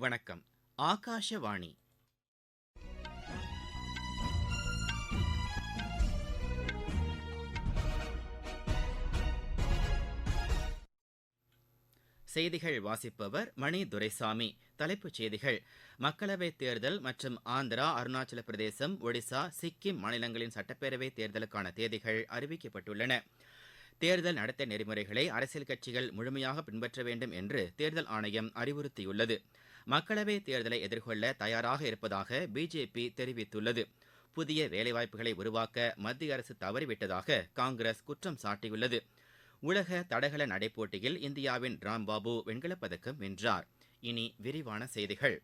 வணக்கம். ஆகாஷவாணி. செய்திகள் வாசிப்பவர் மணி துரைசாமி. தலைப்புச் செய்திகள். மக்களவைத் தேர்தல் மற்றும் ஆந்திரா அருணாச்சல பிரதேசம் ஒடிசா சிக்கிம் மாநிலங்களின் சட்டப்பேரவைத் தேர்தலுக்கான தேதிகள் அறிவிக்கப்பட்டுள்ளன. தேர்தல் நடத்தை நெறிமுறைகளை அரசியல் கட்சிகள் முழுமையாக பின்பற்ற வேண்டும் என்று தேர்தல் ஆணையம் அறிவுறுத்தியுள்ளது. மக்களவைத் தேர்தலை எதிர்கொள்ள தயாராக இருப்பதாக பிஜேபி தெரிவித்துள்ளது. புதிய வேலைவாய்ப்புகளை உருவாக்க மத்திய அரசு தவறிவிட்டதாக காங்கிரஸ் குற்றம் சாட்டியுள்ளது. உலக தடகள நடைப்போட்டியில் இந்தியாவின் ராம்பாபு வெண்கலப்பதக்கம் வென்றார். இனி விரிவான செய்திகள்.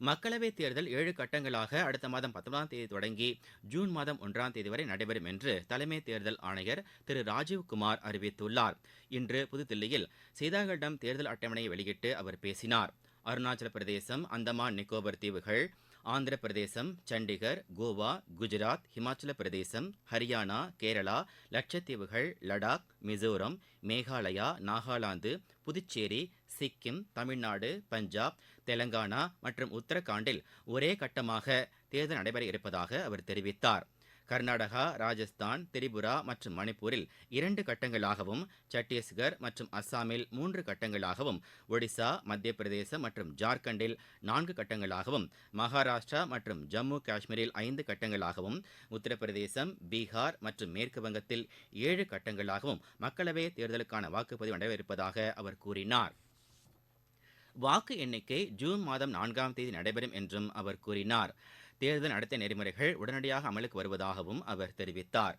மக்களவைத் தேர்தல் ஏழு கட்டங்களாக அடுத்த மாதம் பத்தொன்பதாம் தேதி தொடங்கி ஜூன் மாதம் ஒன்றாம் தேதி வரை நடைபெறும் என்று தலைமை தேர்தல் ஆணையர் திரு ராஜீவ்குமார் அறிவித்துள்ளார். இன்று புதுதில்லியில் செய்தியாளர்களிடம் தேர்தல் அட்டவணையை வெளியிட்டு அவர் பேசினார். அருணாச்சல பிரதேசம் அந்தமான் நிக்கோபர் தீவுகள் ஆந்திர பிரதேசம் சண்டிகர் கோவா குஜராத் ஹிமாச்சல பிரதேசம் ஹரியானா கேரளா லட்சத்தீவுகள் லடாக் மிசோரம் மேகாலயா நாகாலாந்து புதுச்சேரி சிக்கிம் தமிழ்நாடு பஞ்சாப் தெலங்கானா மற்றும் உத்தரகாண்டில் ஒரே கட்டமாக தேர்தல் நடைபெற இருப்பதாக அவர் தெரிவித்தார். கர்நாடகா ராஜஸ்தான் திரிபுரா மற்றும் மணிப்பூரில் இரண்டு கட்டங்களாகவும் சத்தீஸ்கர் மற்றும் அஸ்ஸாமில் மூன்று கட்டங்களாகவும் ஒடிசா மத்திய பிரதேசம் மற்றும் ஜார்க்கண்டில் நான்கு கட்டங்களாகவும் மகாராஷ்டிரா மற்றும் ஜம்மு காஷ்மீரில் ஐந்து கட்டங்களாகவும் உத்தரப்பிரதேசம் பீகார் மற்றும் மேற்கு வங்கத்தில் ஏழு கட்டங்களாகவும் மக்களவை தேர்தலுக்கான வாக்குப்பதிவு நடைபெறவிருப்பதாக அவர் கூறினார். வாக்கு எண்ணிக்கை ஜூன் மாதம் நான்காம் தேதி நடைபெறும் என்றும் அவர் கூறினார். தேர்தல் நடத்தை நெறிமுறைகள் உடனடியாக அமலுக்கு வருவதாகவும் அவர் தெரிவித்தார்.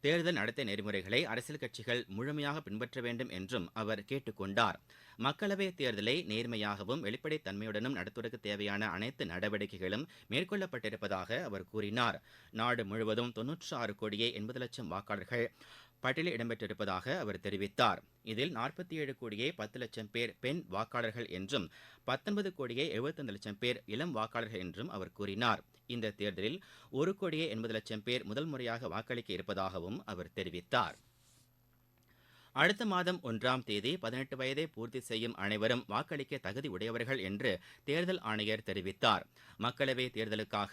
தேர்தல் நடத்தை நெறிமுறைகளை அரசியல் கட்சிகள் முழுமையாக பின்பற்ற வேண்டும் என்றும் அவர் கேட்டுக்கொண்டார். மக்களவைத் தேர்தலை நேர்மையாகவும் வெளிப்படைத் தன்மையுடனும் நடத்துவதற்கு தேவையான அனைத்து நடவடிக்கைகளும் மேற்கொள்ளப்பட்டிருப்பதாக அவர் கூறினார். நாடு முழுவதும் தொன்னூற்று ஆறு கோடியே எண்பது லட்சம் வாக்காளர்கள் பட்டியலில் இடம்பெற்றிருப்பதாக அவர் தெரிவித்தார். இதில் நாற்பத்தி ஏழு கோடியே பத்து லட்சம் பேர் பெண் வாக்காளர்கள் என்றும் பத்தொன்பது கோடியே எழுபத்தைந்து லட்சம் பேர் இளம் வாக்காளர்கள் என்றும் அவர் கூறினார். இந்த தேர்தலில் ஒரு கோடியே எண்பது லட்சம் பேர் முதல் முறையாக வாக்களிக்க இருப்பதாகவும் அவர் தெரிவித்தார். அடுத்த மாதம் ஒன்றாம் தேதி பதினெட்டு வயதை பூர்த்தி செய்யும் அனைவரும் வாக்களிக்க தகுதி உடையவர்கள் என்று தேர்தல் ஆணையர் தெரிவித்தார். மக்களவைத் தேர்தலுக்காக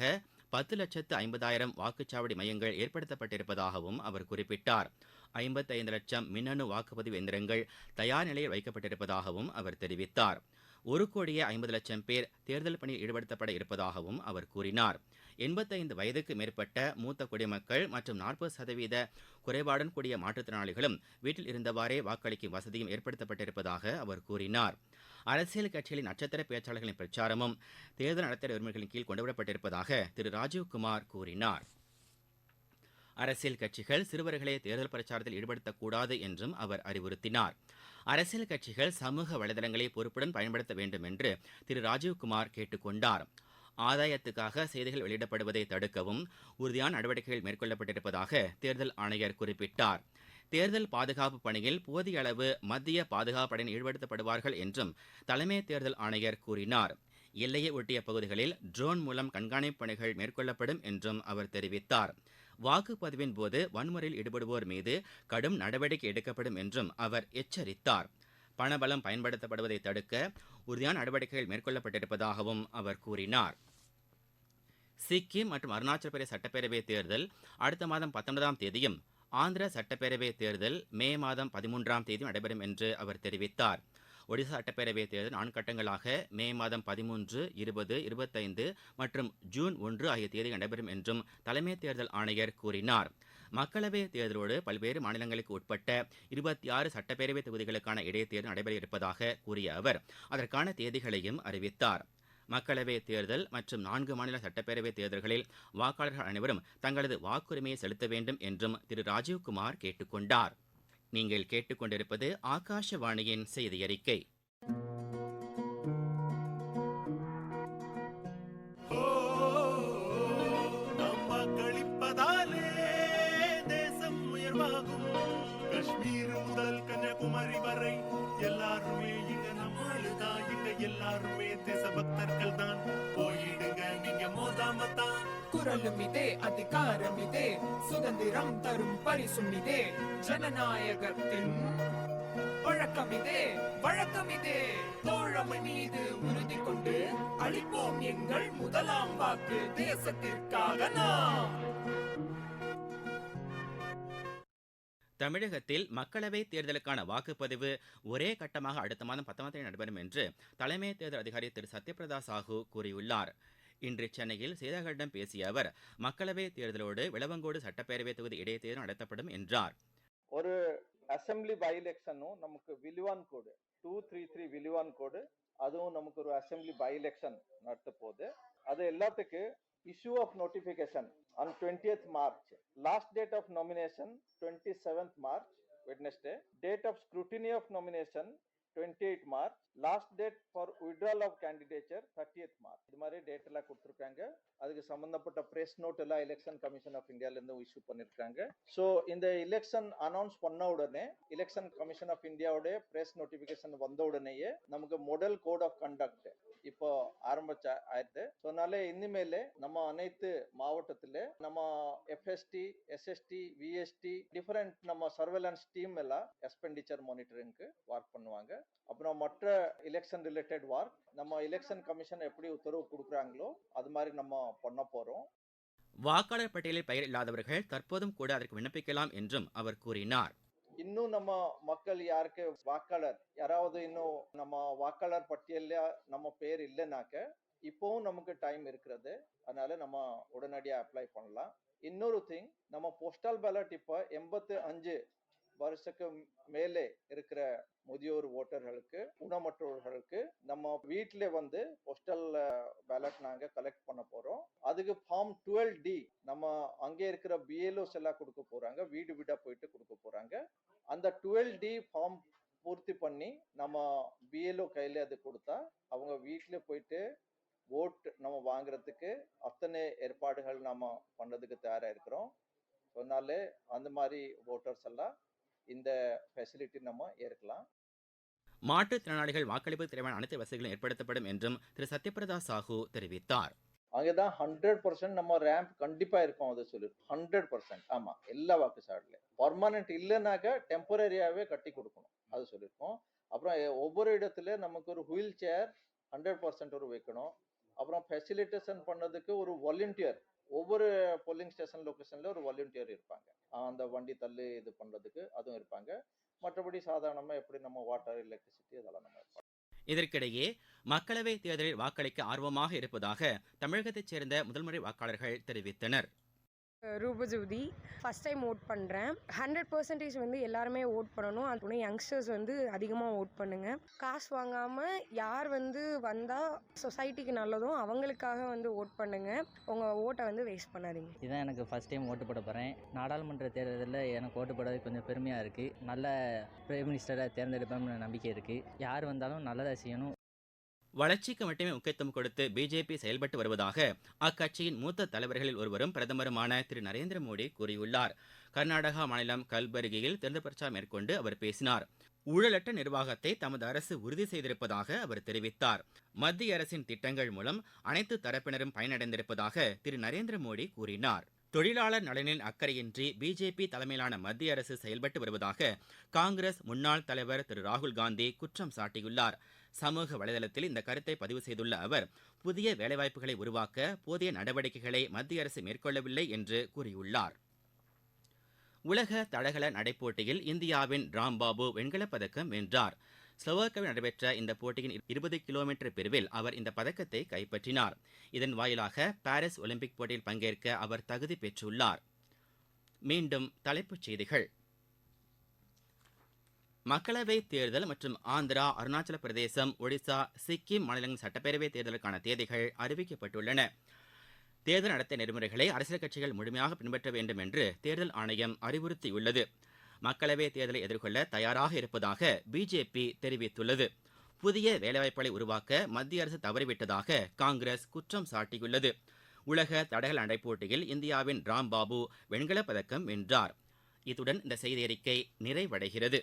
பத்து லட்சத்து ஐம்பதாயிரம் வாக்குச்சாவடி மையங்கள் ஏற்படுத்தப்பட்டிருப்பதாகவும் அவர் குறிப்பிட்டார். ஐம்பத்தைந்து லட்சம் மின்னணு வாக்குப்பதிவு எந்திரங்கள் தயார் நிலையில் வைக்கப்பட்டிருப்பதாகவும் அவர் தெரிவித்தார். ஒரு கோடியே ஐம்பது லட்சம் பேர் தேர்தல் பணியில் ஈடுபடுத்தப்பட இருப்பதாகவும் அவர் கூறினார். எண்பத்தைந்து வயதுக்கு மேற்பட்ட மூத்த குடிமக்கள் மற்றும் நாற்பது சதவீத குறைபாடுடன் கூடிய மாற்றுத்திறனாளிகளும் வீட்டில் இருந்தவாறே வாக்களிக்கும் வசதியும் ஏற்படுத்தப்பட்டிருப்பதாக அவர் கூறினார். அரசியல் கட்சிகளின் நட்சத்திர பேச்சாளர்களின் பிரச்சாரமும் தேர்தல் நடத்தை உரிமைகளின் கீழ் கொண்டுவரப்பட்டிருப்பதாக திரு ராஜீவ்குமார் கூறினார். அரசியல் கட்சிகள் சிறுவர்களை தேர்தல் பிரச்சாரத்தில் ஈடுபடுத்தக்கூடாது என்றும் அவர் அறிவுறுத்தினார். அரசியல் கட்சிகள் சமூக வலைதளங்களை பொறுப்புடன் பயன்படுத்த வேண்டும் என்று திரு ராஜீவ்குமார் கேட்டுக்கொண்டார். ஆதாயத்துக்காக செய்திகள் வெளியிடப்படுவதை தடுக்கவும் உறுதியான நடவடிக்கைகள் மேற்கொள்ளப்பட்டிருப்பதாக தேர்தல் ஆணையர் குறிப்பிட்டார். தேர்தல் பாதுகாப்பு பணியில் போதிய அளவு மத்திய பாதுகாப்பு படையினர் ஈடுபடுத்தப்படுவார்கள் என்றும் தலைமை தேர்தல் ஆணையர் கூறினார். எல்லையை ஒட்டிய பகுதிகளில் ட்ரோன் மூலம் கண்காணிப்பு பணிகள் மேற்கொள்ளப்படும் என்றும் அவர் தெரிவித்தார். வாக்குப்பதிவின் போது வன்முறையில் ஈடுபடுவோர் மீது கடும் நடவடிக்கை எடுக்கப்படும் என்றும் அவர் எச்சரித்தார். பணபலம் பயன்படுத்தப்படுவதை தடுக்க உறுதியான நடவடிக்கைகள் மேற்கொள்ளப்பட்டிருப்பதாகவும் அவர் கூறினார். சிக்கிம் மற்றும் அருணாச்சல பிரதேச சட்டப்பேரவை தேர்தல் அடுத்த மாதம் பத்தொன்பதாம் தேதியும் ஆந்திர சட்டப்பேரவை தேர்தல் மே மாதம் பதிமூன்றாம் தேதி நடைபெறும் என்று அவர் தெரிவித்தார். ஒடிசா சட்டப்பேரவை தேர்தல் நான்கு கட்டங்களாக மே மாதம் பதிமூன்று இருபது இருபத்தைந்து மற்றும் ஜூன் ஒன்று ஆகிய தேதி நடைபெறும் என்றும் தலைமை தேர்தல் ஆணையர் கூறினார். மக்களவை தேர்தலோடு பல்வேறு மாநிலங்களுக்கு உட்பட்ட இருபத்தி ஆறு சட்டப்பேரவை தொகுதிகளுக்கான இடைத்தேர்தல் நடைபெற இருப்பதாக கூறிய அவர் அதற்கான தேதிகளையும் அறிவித்தார். மக்களவை தேர்தல் மற்றும் நான்கு மாநில சட்டப்பேரவைத் தேர்தல்களில் வாக்காளர்கள் அனைவரும் தங்களது வாக்குரிமையை செலுத்த வேண்டும் என்றும் திரு. ராஜீவ்குமார் கேட்டுக்கொண்டார். நீங்கள் கேட்டுக்கொண்டிருப்பது ஆகாஷவாணியின் செய்தி தான் இதே அதிகாரம் இதே சுதந்திரம் தரும் பரிசும் இதே ஜனநாயகத்தின் வழக்கம் இதே வழக்கம் இதே தோழமை மீது உறுதி கொண்டு அளிப்போம் எங்கள் முதலாம் வாக்கு தேசத்திற்காக நாம். தமிழகத்தில் மக்களவைத் தேர்தலுக்கான வாக்குப்பதிவு ஒரே கட்டமாக அடுத்த மாதம் பத்தாம் தேதி நடைபெறும் என்று தலைமை தேர்தல் அதிகாரி திரு. சத்யபிரதா சாஹூ கூறியுள்ளாா் இன்று சென்னையில் செய்தியாளர்களிடம் பேசிய அவர் மக்களவைத் தேர்தலோடு விளவங்கோடு சட்டப்பேரவை தொகுதி இடைத்தேர்தல் நடத்தப்படும் என்றார். ஒரு அசெம்பிளி பை எலெக்ஷனும் நமக்கு Vilavancode two three three Vilavancode அதுவும் நமக்கு ஒரு அசெம்பிளி பை எலெக்ஷன் நடத்த போகுது. அது எல்லாத்துக்கு issue of notification on twentieth March last date of nomination twenty seventh March Wednesday date of scrutiny of nomination twenty eight March last date for withdrawal of candidature thirtieth March இது மாதிரி date எல்லாம் கொடுத்துருக்காங்க. அதுக்கு சம்பந்தப்பட்ட press note எல்லாம் election commission of இந்தியாலேருந்து issue பண்ணியிருக்காங்க so இந்த எலெக்ஷன் அனௌன்ஸ் பண்ண உடனே எலெக்ஷன் கமிஷன் ஆஃப் இந்தியாவுடைய பிரஸ் நோட்டிபிகேஷன் வந்த உடனேயே நமக்கு மொடல் கோட் ஆஃப் கண்டக்ட் இப்போ ஆரம்பிச்ச ஆயிடுது. ஸோ அதனால இனிமேல் நம்ம அனைத்து மாவட்டத்தில் நம்ம எஃப்எஸ்டி எஸ்எஸ்டி விஎஸ்டி டிஃபரெண்ட் நம்ம சர்வேலன்ஸ் டீம் எல்லாம் எக்ஸ்பெண்டிச்சர் மானிட்டரிங்க்கு ஒர்க் பண்ணுவாங்க. அப்புறம் மற்ற எலெக்ஷன் ரிலேட்டட் ஒர்க் நம்ம எலெக்ஷன் கமிஷன் எப்படி உத்தரவு கொடுக்குறாங்களோ அது மாதிரி நம்ம பண்ண போறோம். வாக்காளர் பட்டியலில் பெயர் இல்லாதவர்கள் தற்போதும் கூட அதற்கு விண்ணப்பிக்கலாம் என்றும் அவர் கூறினார். இன்னும் நம்ம மக்கள் யாருக்கு வாக்காளர்? யாராவது இன்னும் நம்ம வாக்காளர் பட்டியல்ல நம்ம பேர் இல்லைனாக்க இப்போவும் நமக்கு டைம் இருக்கிறது. அதனால நம்ம உடனடியா அப்ளை பண்ணலாம். இன்னொரு திங் நம்ம போஸ்டல் பேலட் இப்போ எண்பத்து அஞ்சு வருஷத்துக்கு மேலே இருக்கிற முதியோர் ஓட்டர்களுக்கு ஊனமற்றவர்களுக்கு நம்ம வீட்டில் வந்து போஸ்டல் பேலட் நாங்கள் கலெக்ட் பண்ண போகிறோம் அதுக்கு ஃபார்ம் டுவெல் டி நம்ம அங்கே இருக்கிற பிஎல்ஓஸ் எல்லாம் கொடுக்க போகிறாங்க வீடு வீடாக போயிட்டு கொடுக்க போகிறாங்க அந்த டுவெல் டி ஃபார்ம் பூர்த்தி பண்ணி நம்ம பிஎல்ஓ கையில் அது கொடுத்தா அவங்க வீட்டில் போயிட்டு ஓட் நம்ம வாங்குறதுக்கு அத்தனை ஏற்பாடுகள் நம்ம பண்ணதுக்கு தயாராக இருக்கிறோம். சொன்னாலே அந்த மாதிரி ஓட்டர்ஸ் எல்லாம் இந்த ஃபெசிலிட்டி நம்ம ஏற்கலாம். மாற்றுத்திறனாளிகள் வாக்களிப்பு தேவையான அனைத்து வசதிகளும் ஏற்படுத்தப்படும் என்றும் திரு. சத்யபிரதா சாஹூ தெரிவித்தார். அங்கதான் ஹண்ட்ரட் பர்சன்ட் நம்ம ரேம்ப் கண்டிப்பா இருக்கும் அதை சொல்லி. ஹண்ட்ரட் பர்சன்ட் ஆமா எல்லா வாக்கு சாட்ல பர்மனன்ட் இல்லைனாக்கா டெம்பரரியாவே கட்டி கொடுக்கணும். அது சொல்லியிருக்கோம். அப்புறம் ஒவ்வொரு இடத்துல நமக்கு ஒரு வீல் சேர் ஹண்ட்ரட் பர்சன்ட் ஒரு வைக்கணும். அப்புறம் ஃபெசிலிட்டேஷன் பண்ணதுக்கு ஒரு வாலண்டியர் ஒவ்வொரு போலிங் ஸ்டேஷன் லொக்கேஷன்ல ஒரு வாலண்டியர் இருப்பாங்க. அந்த வண்டி தள்ளி இது பண்றதுக்கு அதுவும் இருப்பாங்க. மற்றபடி சாதாரணமாக எப்படி நம்ம வாட்டர் எலக்ட்ரிசிட்டி அதெல்லாம் நம்ம இதற்கிடையே மக்களவைத் தேர்தலில் வாக்களிக்க ஆர்வமாக இருப்பதாக தமிழகத்தைச் சேர்ந்த முதல்முறை வாக்காளர்கள் தெரிவித்தனர். ரூபஜோதி ஃபஸ்ட் டைம் ஓட் பண்ணுறேன் ஹண்ட்ரட் பர்சன்டேஜ் வந்து எல்லாருமே ஓட் பண்ணணும். அதுக்குள்ள துணை யங்ஸ்டர்ஸ் வந்து அதிகமாக ஓட் பண்ணுங்கள் காசு வாங்காமல் யார் வந்து வந்தால் சொசைட்டிக்கு நல்லதும் அவங்களுக்காக வந்து ஓட் பண்ணுங்கள் உங்கள் ஓட்டை வந்து வேஸ்ட் பண்ணாதீங்க. இதான் எனக்கு ஃபஸ்ட் டைம் ஓட்டு போட போகிறேன் நாடாளுமன்ற தேர்தலில் எனக்கு ஓட்டு போடுறது கொஞ்சம் பெருமையாக இருக்குது நல்ல பிரைம் மினிஸ்டரை தேர்ந்தெடுப்பேன் நம்பிக்கை இருக்குது யார் வந்தாலும் நல்லதாக செய்யணும். வளர்ச்சிக்கு மட்டுமே முக்கியத்துவம் கொடுத்து பிஜேபி செயல்பட்டு வருவதாக அக்கட்சியின் மூத்த தலைவர்களில் ஒருவரும் பிரதமருமான திரு. நரேந்திர மோடி கூறியுள்ளார். கர்நாடகா மாநிலம் கல்பர்கியில் தேர்தல் பிரச்சாரம் மேற்கொண்டு அவர் பேசினார். ஊழலற்ற நிர்வாகத்தை தமது அரசு உறுதி செய்திருப்பதாக அவர் தெரிவித்தார். மத்திய அரசின் திட்டங்கள் மூலம் அனைத்து தரப்பினரும் பயனடைந்திருப்பதாக திரு. நரேந்திர மோடி கூறினார். தொழிலாளர் நலனில் அக்கறையின்றி பிஜேபி தலைமையிலான மத்திய அரசு செயல்பட்டு வருவதாக காங்கிரஸ் முன்னாள் தலைவர் திரு. ராகுல் காந்தி குற்றம் சாட்டியுள்ளார். சமூக வலைதளத்தில் இந்த கருத்தை பதிவு செய்துள்ள அவர் புதிய வேலைவாய்ப்புகளை உருவாக்க போதிய நடவடிக்கைகளை மத்திய அரசு மேற்கொள்ளவில்லை என்று கூறியுள்ளார். உலக தடகள நடைப்போட்டியில் இந்தியாவின் ராம்பாபு வெண்கலப் பதக்கம் வென்றார். ஸ்லோவாக்கியாவில் நடைபெற்ற இந்த போட்டியின் இருபது கிலோமீட்டர் பிரிவில் அவர் இந்த பதக்கத்தை கைப்பற்றினார். இதன் வாயிலாக பாரிஸ் ஒலிம்பிக் போட்டியில் பங்கேற்க அவர் தகுதி பெற்றுள்ளார். மீண்டும் தலைப்புச் செய்திகள். மக்களவைத் தேர்தல் மற்றும் ஆந்திரா அருணாச்சல பிரதேசம் ஒடிசா சிக்கிம் மாநிலங்களின் சட்டப்பேரவைத் தேர்தலுக்கான தேதிகள் அறிவிக்கப்பட்டுள்ளன. தேர்தல் நடத்தை நெறிமுறைகளை அரசியல் கட்சிகள் முழுமையாக பின்பற்ற வேண்டும் என்று தேர்தல் ஆணையம் அறிவுறுத்தியுள்ளது. மக்களவைத் தேர்தலை எதிர்கொள்ள தயாராக இருப்பதாக பிஜேபி தெரிவித்துள்ளது. புதிய வேலைவாய்ப்புகளை உருவாக்க மத்திய அரசு தவறிவிட்டதாக காங்கிரஸ் குற்றம் சாட்டியுள்ளது. உலக தடகள நடைப்போட்டியில் இந்தியாவின் ராம்பாபு வெண்கலப் பதக்கம் வென்றார். இத்துடன் இந்த செய்தி அறிக்கை நிறைவடைகிறது.